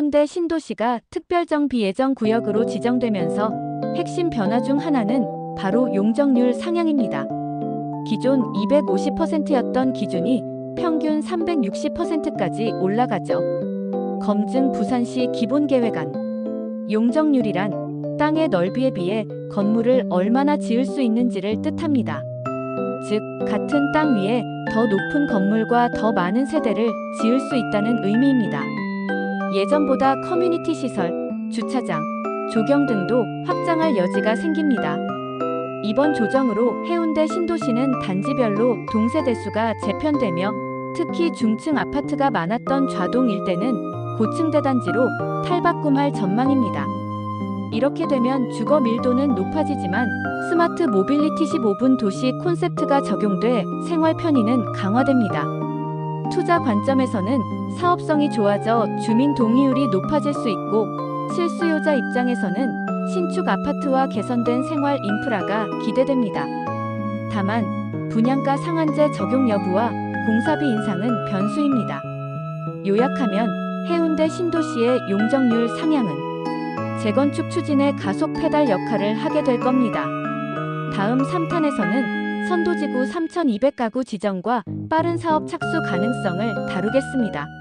해운대 신도시가 특별정비 예정 구역으로 지정되면서 핵심 변화 중 하나는 바로 용적률 상향입니다. 기존 250%였던 기준이 평균 360%까지 올라가죠. 검증 부산시 기본계획안 용적률이란 땅의 넓이에 비해 건물을 얼마나 지을 수 있는지를 뜻합니다. 즉, 같은 땅 위에 더 높은 건물과 더 많은 세대를 지을 수 있다는 의미입니다. 예전보다 커뮤니티 시설, 주차장, 조경 등도 확장할 여지가 생깁니다. 이번 조정으로 해운대 신도시는 단지별로 동세 대수가 재편되며 특히 중층 아파트가 많았던 좌동 일대는 고층 대단지로 탈바꿈할 전망입니다. 이렇게 되면 주거 밀도는 높아지지만 스마트 모빌리티 15분 도시 콘셉트가 적용돼 생활 편의는 강화됩니다. 투자 관점에서는 사업성이 좋아져 주민 동의율이 높아질 수 있고 실수요자 입장에서는 신축 아파트와 개선된 생활 인프라가 기대됩니다. 다만 분양가 상한제 적용 여부와 공사비 인상은 변수입니다. 요약하면 해운대 신도시의 용적률 상향은 재건축 추진의 가속 페달 역할을 하게 될 겁니다. 다음 3탄에서는 선도지구 3,200가구 지정과 빠른 사업 착수 가능성을 다루겠습니다.